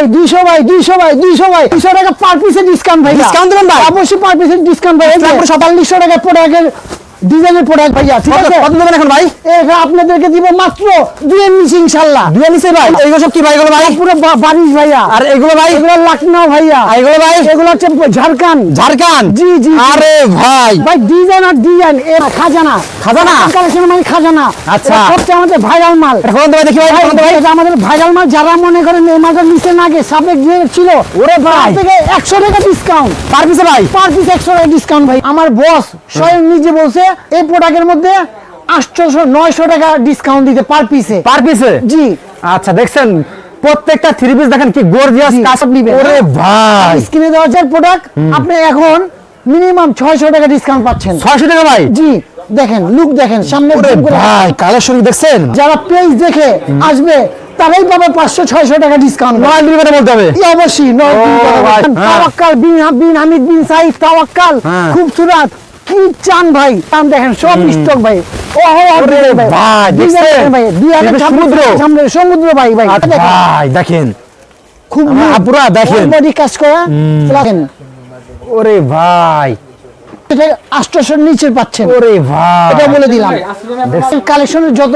ভাই দুইশো ভাই দুইশো ভাই দুইশো ভাই। দুইশো টাকা পার ডিসকাউন্ট ভাই। ডিসকাউন্ট দিবেন ভাই? অবশ্যই পার পিসের ডিসকাউন্ট ভাই। ইসলামপুর সাতাল্লিশশো টাকা প্রোডাক্টের ডিজাইনের প্রোডাক্ট ভাইয়া ঠিক আছে? কত দেবেন এখন ভাই? এটা আপনাদেরকে দিব মাত্র দুই নিচে ইনশাল্লাহ দুই নিচে ভাই। এইগুলো সব কি ভাই? এগুলো ভাই? পুরো বারিশ ভাইয়া। আর এগুলো ভাই? এগুলো লখনৌ ভাইয়া। আর এগুলো ভাই? এগুলো হচ্ছে ঝাড়খণ্ড। ঝাড়খণ্ড? জি, জি। আরে ভাই। ভাই ডিজাইন আর ডিজাইন এ খাজানা। খাজানা? কালেকশন মানে খাজানা। আচ্ছা। সবচেয়ে আমাদের ভাইরাল মাল। এটা কোন ভাই দেখি ভাই ভাই, আমাদের ভাইরাল মাল যারা মনে করেন এই মালটা নিচে না গিয়ে সাবেক যে ছিল ওরে ভাই। থেকে একশো টাকা ডিসকাউন্ট পার পিসে ভাই? পার পিস একশো টাকা ডিসকাউন্ট ভাই। আমার বস স্বয়ং নিজে বলছে এই প্রোডাক্টের মধ্যে আটশোশো নয়শো টাকা ডিসকাউন্ট দিতে পার পিসে পার পিসে জি। আচ্ছা দেখছেন? প্রত্যেকটা থ্রি পিস দেখেন কি গর্জিয়াস কাজ সব ওরে ভাই! স্ক্রিনে দেওয়া প্রোডাক্ট আপনি এখন মিনিমাম ছয়শো টাকা ডিসকাউন্ট পাচ্ছেন। 600 টাকা ভাই? জি দেখেন লুক দেখেন সামনে ভাই কালেকশন দেখছেন? যারা পেজ দেখে আসবে তারাই পাবে পাঁচশো ছয়শো টাকা ডিসকাউন্ট নয় বলতে হবে। অবশ্যই নয়। হ্যাঁ। তাওয়াক্কাল বিন বিন হামিদ বিন সাইদ তাওয়াক্কাল হ্যাঁ। খুবসুরাত। কি চান ভাই দেখেন সব স্টক ভাই। সমুদ্র। সামনে সমুদ্র ভাই ভাই। আচ্ছা, দেখেন, খুব আপুরা দেখেন। বডি কাজ করা। দেখেন। ওরে ভাই। আষ্টশোর নিচে পাচ্ছেন। ওরে ভাই। এটা বলে দিলাম। কালেকশনের যত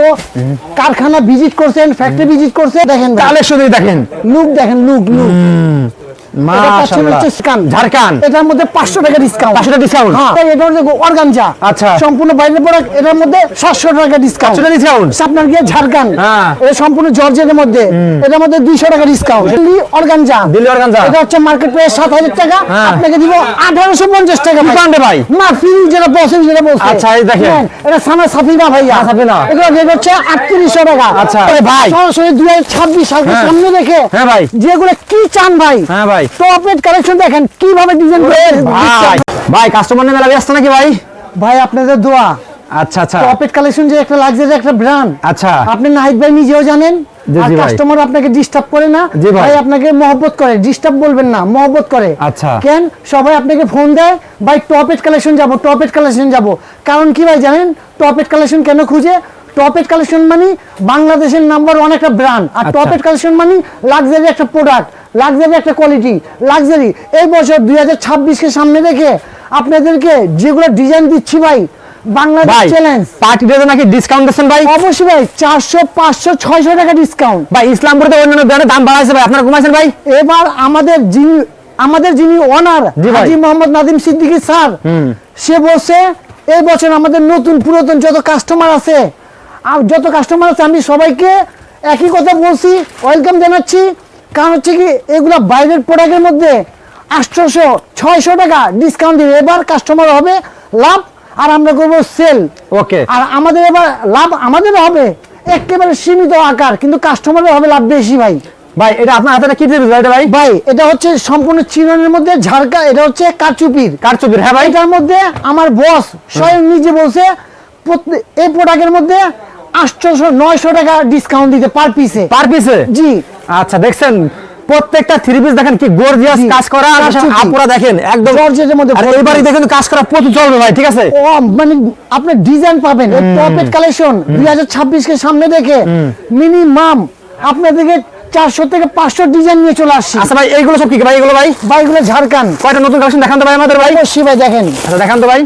কারখানা ভিজিট করছেন ফ্যাক্টরি ভিজিট করছেন দেখেন কালেকশন দেখেন। লুক দেখেন লুক লুক এটা পাচ্ছেন মাশাআল্লাহ হচ্ছে স্কান। ঝাড়খণ্ড এটার মধ্যে পাঁচশো টাকা ডিসকাউন্ট 500 টাকা discount? এটা হচ্ছে অর্গানজা আচ্ছা। সম্পূর্ণ বাইরের প্রোডাক্ট এটার মধ্যে সাতশো টাকা ডিসকাউন্ট টাকা discount? আপনার গিয়ে ঝাড়খণ্ড। এটা সম্পূর্ণ জর্জেটের মধ্যে এটার মধ্যে দুইশো টাকা discount Delhi organza Delhi organza. এটা হচ্ছে মার্কেট প্রাইস সাত হাজার টাকা। আপনাকে দিব আঠারোশো পঞ্চাশ টাকা ভাই। পান্ডে ভাই? না ফ্রি যেটা বসে যেটা বলছে আচ্ছা, এই দেখেন। হ্যাঁ, এটা সানা সাফিনা ভাইয়া সাফিনা। এগুলো রেট হচ্ছে আটত্রিশশো টাকা আচ্ছা। ভাই। সরাসরি দুই হাজার ছাব্বিশ হ্যাঁ। সামনে রেখে হ্যাঁ ভাই। যেগুলো কি চান ভাই হ্যাঁ ভাই টপেট কালেকশন দেখেন কীভাবে ডিজাইন ভাই। ভাই কাস্টমার নেমে নাকি ভাই? ভাই আপনাদের দোয়া। আচ্ছা আচ্ছা। টপেট কালেকশন যে একটা লাক্সারি একটা ব্র্যান্ড আচ্ছা। আপনি নাহিদ ভাই নিজেও জানেন আর কাস্টমার আপনাকে ডিস্টার্ব করে না। ভাই। ভাই আপনাকে মহব্বত করে। ডিস্টার্ব বলবেন না মহব্বত করে। আচ্ছা। কেন? সবাই আপনাকে ফোন দেয় ভাই টপেট কালেকশন যাব টপেট কালেকশন যাব। কারণ কি ভাই জানেন? টপেট কালেকশন কেন খুঁজে? টপেট কালেকশন মানে বাংলাদেশের নাম্বার ওয়ান একটা ব্র্যান্ড আর। টপেট কালেকশন মানে লাক্সারি একটা প্রোডাক্ট লাক্সারি একটা কোয়ালিটি লাক্সারি এই বছর দুই হাজার ছাব্বিশকে সামনে রেখে আপনাদেরকে যেগুলো ডিজাইন দিচ্ছি ভাই বাংলাদেশ ভাই চ্যালেঞ্জ পার্টি ডেতে নাকি ডিসকাউন্ট দিচ্ছেন ভাই? অবশ্যই ভাই চারশো পাঁচশো ছয়শো টাকা ডিসকাউন্ট ভাই ইসলামপুরে অন্যান্য দাম বাড়াইছে ভাই আপনারা কমাইছেন ভাই? এবার আমাদের যিনি আমাদের যিনি ওনার জি হাজি মোহাম্মদ নাদিম সিদ্দিকী স্যার সে বলছে এই বছর আমাদের নতুন পুরাতন যত কাস্টমার আছে আর যত কাস্টমার আছে আমি সবাইকে একই কথা বলছি ওয়েলকাম জানাচ্ছি। কারণ হচ্ছে কি এগুলো বাইরের প্রোডাক্টের মধ্যে আটশোশো ছয়শো টাকা ডিসকাউন্ট দিবে। এবার কাস্টমার হবে লাভ আর আমরা করব সেল ওকে আর আমাদের এবার লাভ আমাদেরও হবে একেবারে সীমিত আকার কিন্তু কাস্টমারের হবে লাভ বেশি ভাই। ভাই এটা আপনার হাতে কি দিবে এটা ভাই? ভাই এটা হচ্ছে সম্পূর্ণ চিরনের মধ্যে ঝাড়কা এটা হচ্ছে কারচুপির। কারচুপির হ্যাঁ ভাই। এটার মধ্যে আমার বস স্বয়ং নিজে বলছে এই প্রোডাক্টের মধ্যে আটশোশো নয়শো টাকা ডিসকাউন্ট দিতে পার পিসে পার পিসে জি। আচ্ছা দেখছেন? প্রত্যেকটা থ্রি পিস দেখেন কি গর্জিয়াস কাজ করা। আর আপুরা দেখেন একদম জর্জেটের মধ্যে আর। এবারে দেখেন কাজ করা প্রচুর চলবে ভাই ঠিক আছে? ও মানে আপনি ডিজাইন পাবেন। এই টপেট কালেকশন দুই হাজার ছাব্বিশকে সামনে দেখে মিনিমাম আপনাদেরকে চারশো থেকে পাঁচশো ডিজাইন নিয়ে চলে আসছি। আচ্ছা ভাই এইগুলো সব কি ভাই এগুলো ভাই? বাইকগুলো ঝাড়খান কয়টা নতুন কালেকশন দেখান তো ভাই আমাদের ভাই? অবশ্যই ভাই দেখেন। আচ্ছা দেখান তো ভাই।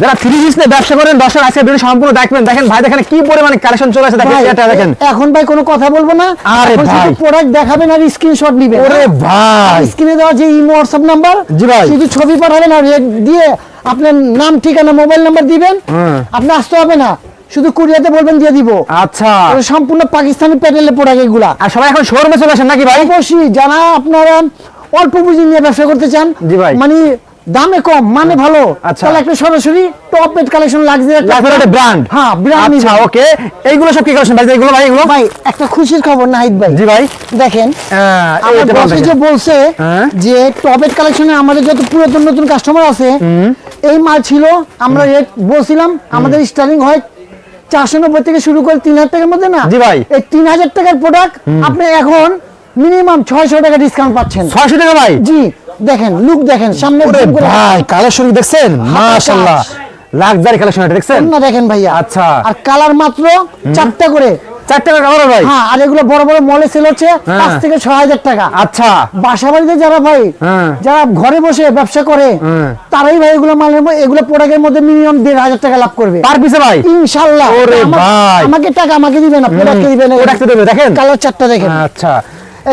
যারা থ্রি পিস নিয়ে ব্যবসা করেন দশের আজকে ভিডিও সম্পূর্ণ দেখবেন। দেখেন ভাই দেখেন কি পরিমাণে কালেকশন চলে আসে দেখেন এটা দেখেন। এখন ভাই কোনো কথা বলব না। আরে শুধু ভাই। প্রোডাক্ট দেখাবেন আর স্ক্রিনশট নিবেন। ওরে ভাই। স্ক্রিনে দেওয়া যে ইমো হোয়াটসঅ্যাপ নাম্বার জি ভাই। শুধু ছবি পাঠাবেন আর রেট দিয়ে আপনার নাম ঠিকানা মোবাইল নাম্বার দিবেন। আপনি আসতে হবে না। শুধু কুরিয়াতে বলবেন দিয়ে দিব। আচ্ছা। সম্পূর্ণ পাকিস্তানি প্যাটেলের প্রোডাক্ট এগুলা। আর সবাই এখন শোরুমে চলে আসেন নাকি ভাই? অবশ্যই জানা আপনারা অল্প পুঁজি নিয়ে ব্যবসা করতে চান জি ভাই। মানে দামে কম মানে ভালো। আচ্ছা। তাহলে একটা সরাসরি টপ রেট কালেকশন লাগছে একটা ব্র্যান্ড হ্যাঁ ব্র্যান্ড আচ্ছা ওকে এইগুলো সব কি কালেকশন ভাই? এগুলো ভাই এগুলো ভাই একটা খুশির খবর নাহিদ ভাই। জি ভাই। দেখেন হ্যাঁ, আমার বসে যে বলছে হ্যাঁ। যে টপেট কালেকশনে আমাদের যত পুরাতন নতুন কাস্টমার আছে এই মাল ছিল আমরা রেট বলছিলাম আমাদের স্টার্টিং হয় চারশো নব্বই থেকে শুরু করে তিন হাজার টাকার মধ্যে না? জি ভাই। এই তিন হাজার টাকার প্রোডাক্ট আপনি এখন মিনিমাম ছয়শো টাকা ডিসকাউন্ট পাচ্ছেন। ছয়শো টাকা ভাই? জি। দেখেন লুক দেখেন সামনে ভাই কালেকশন দেখছেন? মাশাআল্লাহ লাক্সারি কালেকশন এটা দেখছেন? না দেখেন ভাইয়া। আচ্ছা। আর কালার মাত্র চারটা করে। চার টাকা কাভার ভাই? হ্যাঁ আর এগুলো বড় বড় মলে সেল হচ্ছে হ্যাঁ। পাঁচ থেকে ছয় হাজার টাকা। আচ্ছা। বাসা বাড়িতে যারা ভাই হ্যাঁ। যারা ঘরে বসে ব্যবসা করে হ্যাঁ। তারাই ভাই এগুলো মালের এগুলো প্রোডাক্টের মধ্যে মিনিমাম দেড় হাজার টাকা লাভ করবে। পার পিসে ভাই? ইনশাল্লাহ। ওরে ভাই। আমাকে টাকা আমাকে দিবে না প্রোডাক্টকে দিবে না। প্রোডাক্ট দেবে দেখেন? কালার চারটা দেখেন। আচ্ছা।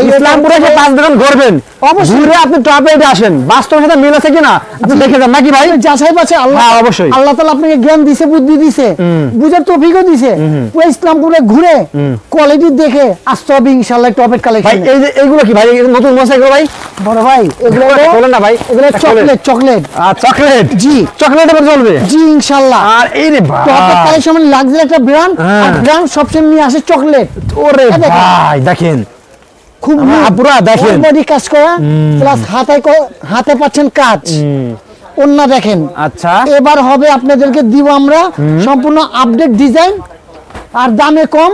ইসলামপুরে এসে পাঁচ দোকান ঘুরবেন ঘুরে আপনি আসেন। বাস্তবের সাথে মিল আছে কিনা? আপনি দেখে যান। নাকি ভাই? যাচাই বাছে আল্লাহ হ্যাঁ, অবশ্যই। আল্লাহ তালা আপনাকে জ্ঞান দিছে বুদ্ধি দিছে বুঝার তৌফিকও দিছে। পুরো ইসলামপুরে ঘুরে কোয়ালিটি দেখে আসতে হবে ইনশাল্লাহ টপের কালেকশন এই যে এইগুলো কি ভাই? নতুন মশা এগুলো ভাই? বড় ভাই এগুলো বলেন না ভাই। এগুলো চকলেট চকলেট আর চকলেট জি। চকলেট এবার চলবে? জি ইনশাল্লাহ আর এই রে ভাই। টপের কালেকশন লাক্সারি একটা ব্র্যান্ড। আর ব্র্যান্ড সবসময় নিয়ে আসে চকলেট ওরে ভাই দেখেন। খুব আপুরা দেখেন। বডি কাজ করা প্লাস হাতে ক- হাতে পাচ্ছেন কাজ। অন্য দেখেন। আচ্ছা। এবার হবে আপনাদেরকে দিব আমরা সম্পূর্ণ আপডেট ডিজাইন আর দামে কম।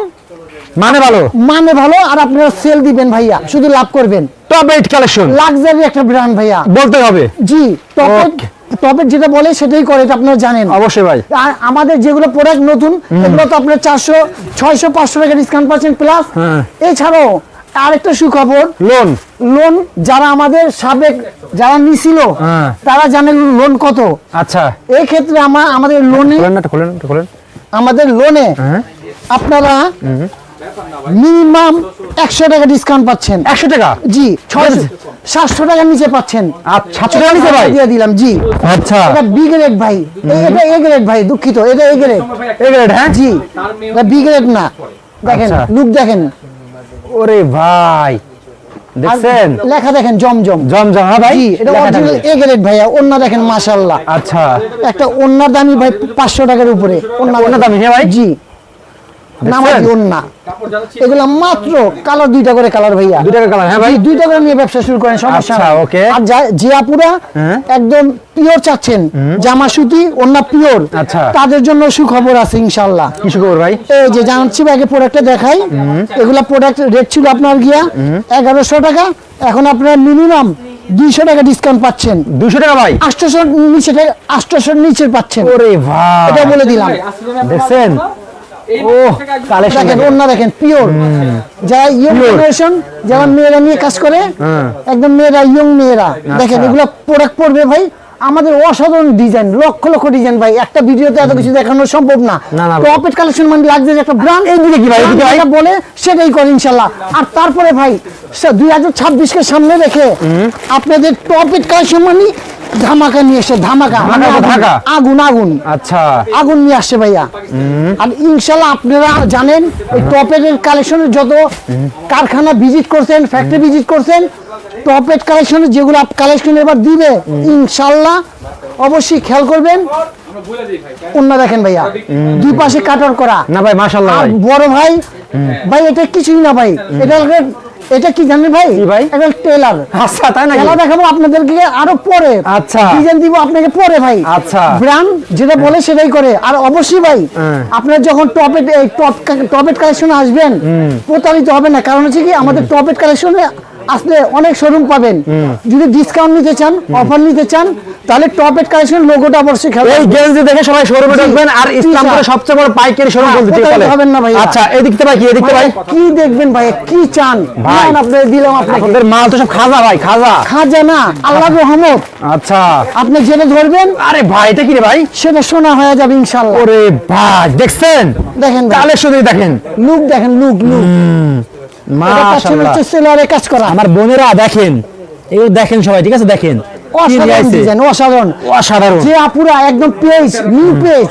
মানে ভালো। মানে ভালো আর আপনারা সেল দিবেন ভাইয়া শুধু লাভ করবেন। টপ এইট কালেকশন লাক্সারি একটা ব্র্যান্ড ভাইয়া। বলতে হবে। জি Okay. টপের যেটা বলে সেটাই করে এটা আপনারা জানেন। অবশ্যই ভাই। আর আমাদের যেগুলো প্রোডাক্ট নতুন এগুলো তো আপনার চারশো ছয়শো পাঁচশো টাকা ডিসকাউন্ট পাচ্ছেন প্লাস হ্যাঁ। এছাড়াও আরেকটা সুখবর। লোন লোন যারা আমাদের সাবেক যারা নিছিল হ্যাঁ। তারা জানেন লোন কত। আচ্ছা। এই ক্ষেত্রে আমরা আমাদের লোনে খোলেন খোলেন আমাদের লোনে হ্যাঁ। আপনারা মিনিমাম একশো টাকা ডিসকাউন্ট পাচ্ছেন। একশো টাকা? জি সাতশো টাকার নিচে পাচ্ছেন। আচ্ছা সাতশো টাকা নিতে ভাই? দিয়ে দিলাম জি। আচ্ছা। এটা বি গ্রেড ভাই। এ- এটা এ গ্রেড ভাই দুঃখিত। এটা এ গ্রেড এই গ্রেড হ্যাঁ? জি। এটা বি গ্রেড না। দেখেন আচ্ছা। লুক দেখেন। ওরে ভাই দেখছেন? লেখা দেখেন জমজম। জমজম হ্যাঁ ভাই? এটা অরিজিনাল এ গ্রেড ভাইয়া অন্য দেখেন মাশাআল্লাহ। আচ্ছা। একটা অন্য দামি ভাই পাঁচশো টাকার উপরে অন্য ওনার দামি হ্যাঁ ভাই? জি। নামাজি অন্য এগুলা মাত্র কালার দুইটা করে কালার ভাইয়া। দুই কালার হ্যাঁ ভাই। দুইটা করে নিয়ে ব্যবসা শুরু করেন সমস্যা আচ্ছা, নাই। আর যে আপুরা হ্যাঁ। একদম পিওর চাচ্ছেন জামা সুতি অন্য পিওর আচ্ছা। তাদের জন্য সুখবর আছে ইনশাল্লাহ কিছু খবর ভাই? এই যে জানাচ্ছি আগে প্রোডাক্টটা দেখাই। এগুলা প্রোডাক্ট রেট ছিল আপনার গিয়া এগারোশো টাকা এখন আপনার মিনিমাম দুইশো টাকা ডিসকাউন্ট পাচ্ছেন। দুশো টাকা ভাই? নিচে আটশোশোর নিচে পাচ্ছেন। ওরে ভাই এটা বলে দিলাম। দেখছেন? ও কালেকশন দেখেন অন্য দেখেন পিওর। যারা ইয়ং জেনারেশন যারা মেয়েরা নিয়ে কাজ করে একদম মেয়েরা ইয়ং মেয়েরা। দেখেন এগুলো প্রোডাক্ট পড়বে ভাই আমাদের অসাধারণ ডিজাইন লক্ষ লক্ষ ডিজাইন ভাই। একটা ভিডিওতে এত কিছু দেখানো সম্ভব না। টপেট কালেকশন মানে লাগছে যে একটা ব্র্যান্ড এইদিকে কি ভাই, ভাই? বলে সেটাই করে ইনশাল্লাহ। আর তারপরে ভাই দুই হাজার ছাব্বিশকে সামনে রেখে আপনাদের টপেট কালেকশন মানে ধামাকা নিয়ে এসে ধামাকা আগুন, আগুন আচ্ছা। আগুন নিয়ে আসছে ভাইয়া। আর ইনশাল্লাহ আপনারা জানেন টপের কালেকশনের যত কারখানা ভিজিট করছেন ফ্যাক্টরি ভিজিট করছেন টপের কালেকশনের যেগুলো কালেকশন এবার দিবে ইনশাল্লাহ অবশ্যই খেয়াল করবেন। অন্য দেখেন ভাইয়া দুই পাশে কাটার করা। না ভাই মাশাআল্লাহ বড় ভাই ভাই এটা কিছুই না ভাই। এটা এটা কি জানেন ভাই? ভাই? এটা টেলার আচ্ছা তাই নাকি? খেলা দেখাবো আপনাদেরকে আরও পরে। আচ্ছা। ডিজাইন দিব আপনাকে পরে ভাই। আচ্ছা। ব্র্যান্ড যেটা বলে সেটাই করে। আর অবশ্যই ভাই হ্যাঁ। আপনার যখন টপেট টপ টপেট কালেকশন আসবেন প্রতারিত হবে না। কারণ হচ্ছে কি আমাদের টপেট কালেকশনে আসলে অনেক শোরুম পাবেন। যদি ডিসকাউন্ট নিতে চান অফার নিতে চান তাহলে টপেট কালেকশন লোগোটা অবশ্যই খেয়াল এই। গেঞ্জি দেখে সবাই শোরুমে ঢুকবেন আর ইসলামপুরে সবচেয়ে বড় পাইকারি শোরুম হ্যাঁ, বলতে ঠিক বলে? হবেন না ভাইয়া। আচ্ছা এদিকতে ভাই কি এদিকতে ভাই ভাই, কি দেখবেন ভাই কি চান? ভাই। আপনাদের দিলাম আপনাকে। আপনাদের মাল তো সব খাজা ভাই খাজা। খাজা না আল্লাহ রহমত। আচ্ছা। আপনি যেটা ধরবেন আরে ভাই এটা কি রে ভাই? সেটা শোনা হয়ে যাবে ইনশাল্লাহ ওরে ভাই দেখছেন? দেখেন ভাই। কালেকশন দেখেন। লুক দেখেন লুক লুক মাশাআল্লাহ কাজ করা। আমার বোনেরা দেখেন এগুলো দেখেন সবাই ঠিক আছে দেখেন। অসাধারণ অসাধারণ। অসাধারণ। যে আপুরা একদম পেজ নিউ পেজ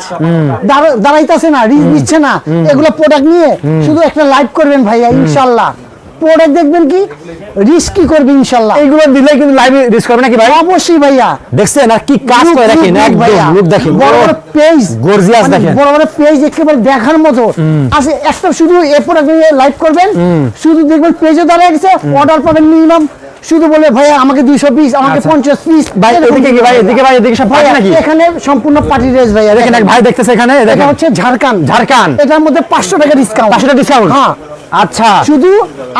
দাঁড়াইতেছে না রিস্ক দিচ্ছে না এগুলো প্রোডাক্ট নিয়ে শুধু একটা লাইভ করবেন ভাইয়া ইনশাল্লাহ। প্রোডাক্ট দেখবেন কি? রিস্ক করবে এইগুলো দিলে কিন্তু লাইভে রিস্ক করবে নাকি ভাই? অবশ্যই ভাইয়া। দেখছেন আর কি কাজ করে একদম লুক দেখেন বড় বড় পেজ Gorgeous দেখেন। বড় বড় পেজ একেবারে দেখার মতো। আছে একটা শুধু এ প্রোডাক্ট লাইভ করবেন। শুধু দেখবেন পেজে দাঁড়িয়ে গেছে অর্ডার পাবেন মিনিমাম শুধু বলে ভাইয়া আমাকে দুইশো পিস আমাকে আচ্ছা। পঞ্চাশ পিস ভাই এদিকে কি ভাই এদিকে ভাই এদিকে সব পাই নাকি? এখানে সম্পূর্ণ পার্টি ড্রেস ভাইয়া দেখেন এক ভাই দেখতেছে এখানে এটা হচ্ছে ঝাড়খান্ড ঝাড়খান্ড। এটার মধ্যে পাঁচশো টাকা ডিসকাউন্ট পাঁচশো টাকা discount? হ্যাঁ। আচ্ছা শুধু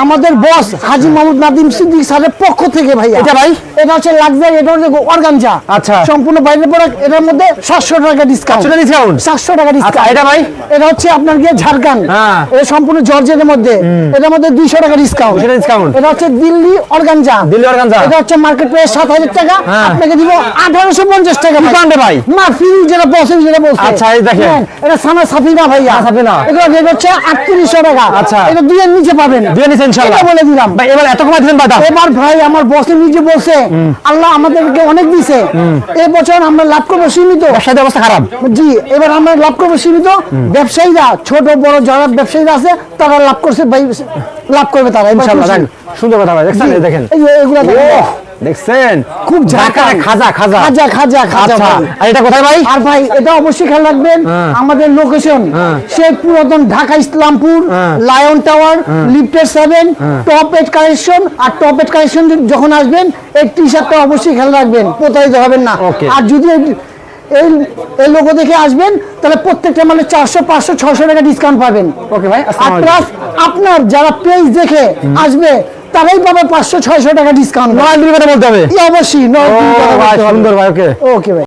আমাদের বস হাজি মোহাম্মদ নাদিম সিদ্দিক স্যারের পক্ষ থেকে ভাইয়া এটা ভাই? এটা হচ্ছে লাক্সারি এটা হচ্ছে অর্গানজা আচ্ছা। সম্পূর্ণ বাইরের প্রোডাক্ট এটার মধ্যে সাতশো টাকা ডিসকাউন্ট সেটা ডিসকাউন্ট সাতশো টাকা আচ্ছা ডিসকাউন্ট এটা ভাই এটা হচ্ছে আপনার গিয়ে ঝাড়খণ্ড হ্যাঁ। এটা সম্পূর্ণ জর্জেটের মধ্যে এটার মধ্যে দুইশো টাকা ডিসকাউন্ট সেটা discount। এটা হচ্ছে দিল্লি অর্গানজা দিল্লি organza। এটা হচ্ছে মার্কেট প্রাইস সাত হাজার টাকা হ্যাঁ। আপনাকে দিব আঠারোশো পঞ্চাশ টাকা ভাই। ডিসকাউন্টে ভাই মা ফ্রি যেটা বসে যেটা বলছে আচ্ছা, এই দেখেন। হ্যাঁ, এটা সানা সাফিনা ভাইয়া সাফিনা। এটা হচ্ছে আটত্রিশশো টাকা আচ্ছা। দুইয়ের নিচে পাবেন দুইয়ের নিচে ইনশাআল্লাহ। বলে দিলাম। ভাই এবার এত কমাই দিবেন বাদাম। এবার ভাই আমার বসে নিজে বলছে আল্লাহ আমাদেরকে অনেক দিছে। এই বছর আমরা লাভ করব সীমিত। ব্যবসায়ী অবস্থা খারাপ। জি এবার আমরা লাভ করব সীমিত। ব্যবসায়ীরা ছোট বড় যারা ব্যবসায়ীরা আছে তারা লাভ করছে ভাই লাভ করবে তারা। ইনশাআল্লাহ সুন্দর কথা ভাই দেখেন। এই এগুলা দেখছেন? খুব ঝাঁকায়। খাজা খাজা। খাজা খাজা খাজা। আচ্ছা আর এটা কোথায় ভাই? আর ভাই এটা অবশ্যই খেয়াল রাখবেন হ্যাঁ। আমাদের লোকেশন সেই পুরাতন ঢাকা ইসলামপুর হ্যাঁ। লায়ন টাওয়ার লিফটের সেভেন টপ এড কালেকশন আর টপ এড কালেকশন যখন আসবেন এই টি শার্টটা অবশ্যই খেয়াল রাখবেন প্রতারিত হবেন না. আর যদি এই- এই এই লোগো দেখে আসবেন তাহলে প্রত্যেকটা মানে চারশো পাঁচশো ছশো টাকা ডিসকাউন্ট পাবেন। ওকে ভাই আর প্লাস আপনার যারা পেজ দেখে আসবে তারাই পাবে পাঁচশো ছয়শো টাকা ডিসকাউন্ট কথা বলতে হবে। অবশ্যই সুন্দর ভাই ওকে। ওকে ভাই।